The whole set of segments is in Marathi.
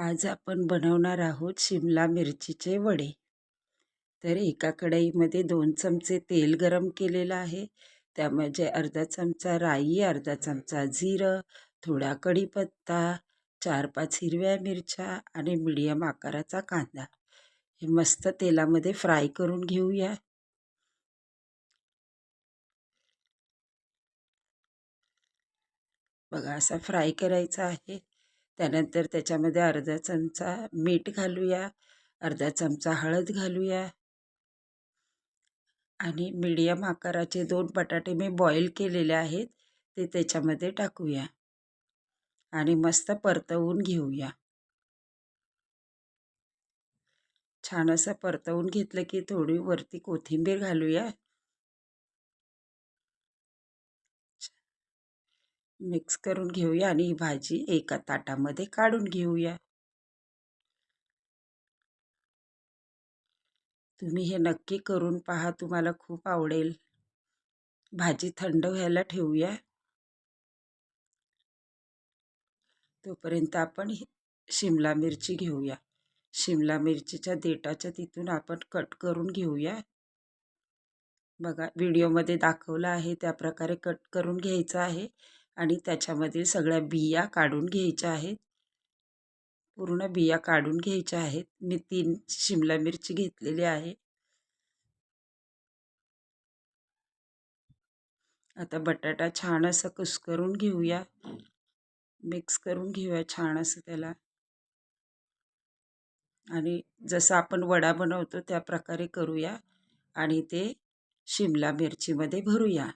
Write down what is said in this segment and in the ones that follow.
आज आपण बनवणार आहोत शिमला मिरचीचे वडे. तर एका कढईमध्ये दोन चमचे तेल गरम केलेलं आहे. त्यामध्ये अर्धा चमचा राई अर्धा चमचा जिरं थोडा कढीपत्ता चार पाच हिरव्या मिरच्या आणि मिडियम आकाराचा कांदा. हे मस्त तेलामध्ये फ्राय करून घेऊया. बघा असा फ्राय करायचा आहे. त्यानंतर त्याच्यामध्ये अर्धा चमचा मीठ घालूया अर्धा चमचा हळद घालूया आणि मीडियम आकाराचे दोन बटाटे मी बॉईल केलेले आहेत ते त्याच्यामध्ये टाकूया आणि मस्त परतवून घेऊया. छान असं परतवून घेतलं की थोडी वरती कोथिंबीर घालूया. मिक्स करून घेऊया आणि ही भाजी एका ताटामध्ये काढून घेऊया. तुम्ही हे नक्की करून पहा तुम्हाला खूप आवडेल. भाजी थंड व्हायला ठेवूया. तोपर्यंत आपण शिमला मिरची घेऊया. शिमला मिरचीच्या देठाच्या तिथून आपण कट करून घेऊया. बघा व्हिडिओमध्ये दाखवलं आहे त्या प्रकारे कट करून घ्यायचं आहे. आणि त्याच्यामधील सगळ्या बिया काढून घ्यायच्या आहेत. पूर्ण बिया काढून घ्यायच्या आहेत. मी तीन शिमला मिरची घेतलेली आहे. आता बटाटा छान असं कुस्करून घेऊया. मिक्स करून घेऊया छान असं त्याला. आणि जसं आपण वडा बनवतो त्या प्रकारे करूया. आणि ते शिमला मिरचीमध्ये भरूया.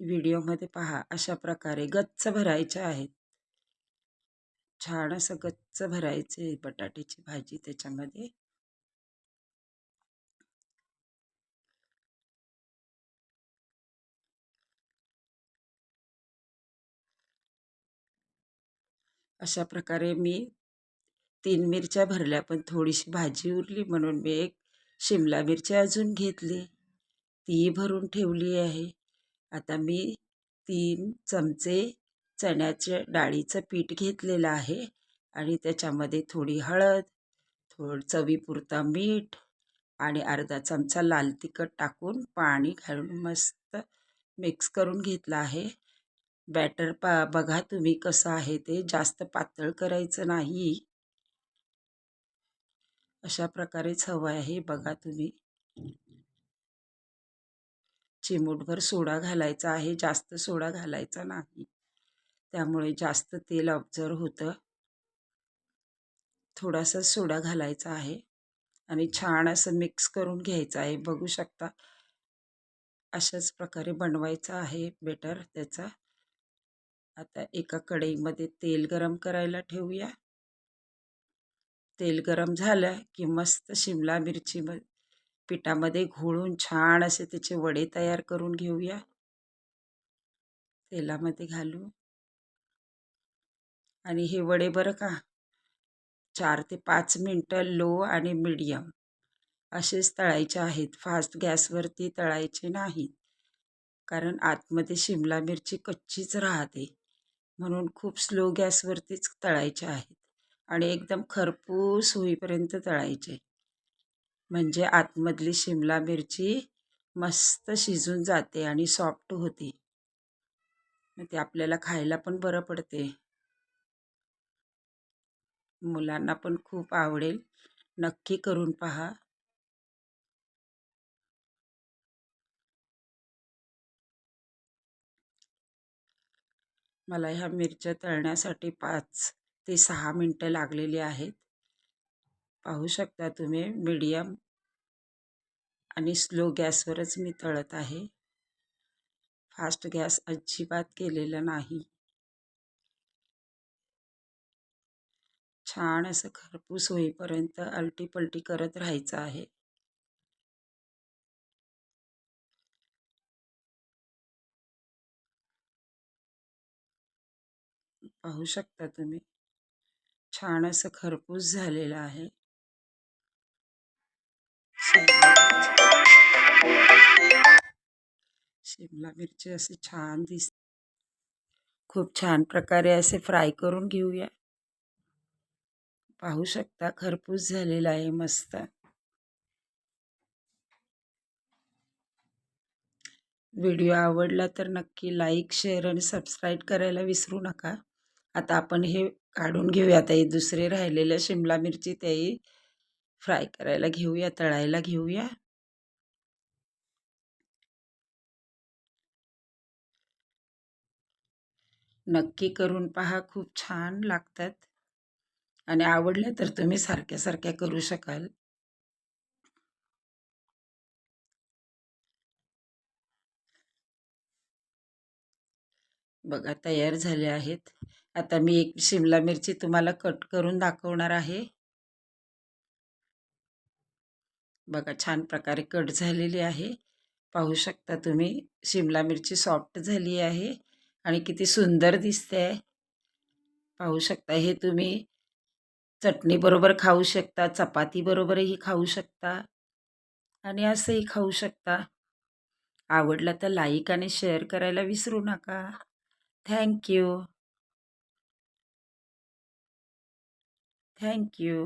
व्हिडिओमध्ये पहा अशा प्रकारे गच्च भरायच्या आहेत. छान असं गच्च भरायचे बटाट्याची भाजी त्याच्यामध्ये. अशा प्रकारे मी तीन मिरच्या भरल्या पण थोडीशी भाजी उरली म्हणून मी एक शिमला मिरची अजून घेतली. ती भरून ठेवली आहे. आता मी तीन चमचे चण्याचे डाळीचं पीठ घेतलेलं आहे आणि त्याच्यामध्ये थोडी हळद थोड चवीपुरता मीठ आणि अर्धा चमचा लाल तिखट टाकून पाणी घालून मस्त मिक्स करून घेतलं आहे. बॅटर पा बघा तुम्ही कसं आहे ते जास्त पातळ करायचं नाही. अशा प्रकारेच हवं आहे बघा तुम्ही. चिमूटभर सोडा घालायचा आहे. जास्त सोडा घालायचा नाही. त्यामुळे जास्त तेल ऑब्झर्व होतं. थोडासा सोडा घालायचा आहे. आणि छान असं मिक्स करून घ्यायचं आहे. बघू शकता. अशाच प्रकारे बनवायचं आहे बेटर त्याचा. आता एका कढईमध्ये तेल गरम करायला ठेवूया. तेल गरम झालं की मस्त शिमला मिरची पिठामध्ये घोळून छान असे त्याचे वडे तयार करून घेऊया. तेलामध्ये घालू आणि हे वडे बरं का चार ते पाच मिनटं लो आणि मीडियम असेच तळायचे आहेत. फास्ट गॅसवरती तळायचे नाहीत. कारण आतमध्ये शिमला मिरची कच्चीच राहते. म्हणून खूप स्लो गॅसवरतीच तळायचे आहेत. आणि एकदम खरपूस होईपर्यंत तळायचे. म्हणजे आतमधली शिमला मिरची मस्त शिजून जाते आणि सॉफ्ट होते. ते आपल्याला खायला पण बरं पडते. मुलांना पण खूप आवडेल. नक्की करून पहा. मला ह्या मिरच्या तळण्यासाठी पाच ते सहा मिनटं लागलेली आहेत. पाहू शकता तुम्ही. मीडियम आणि स्लो गॅसवरच मी तळत आहे. फास्ट गॅस अजिबात केलेला नाही. छान असं खरपूस होईपर्यंत अलटीपलटी करत राहायचं आहे. पाहू शकता तुम्ही. छान असं खरपूस झालेलं आहे. शिमला मिरची असे छान दिस खूप छान प्रकारे असे फ्राय करून घेऊया. पाहू शकता खरपूस झालेला आहे मस्त. व्हिडिओ आवडला तर नक्की लाईक शेअर आणि सबस्क्राईब करायला विसरू नका. आता आपण हे काढून घेऊया. आता हे दुसरे राहिलेल्या शिमला मिरची त्याही फ्राय करायला घेऊया तळायला घेऊया. नक्की करून पहा खूप छान लागतात. आणि आवडल्या तर तुम्ही सारख्या सारख्या करू शकाल. बघा तयार झाले आहेत. आता मी एक शिमला मिरची तुम्हाला कट करून दाखवणार आहे. बघा छान प्रकारे कट झालेली आहे. पाहू शकता तुम्ही शिमला मिरची सॉफ्ट झाली आहे आणि किती सुंदर दिसते. आहे पाहू शकता हे तुम्ही चटणीबरोबर खाऊ शकता चपातीबरोबरही खाऊ शकता आणि असंही खाऊ शकता. आवडला तर लाईक आणि शेअर करायला विसरू नका. Thank you thank you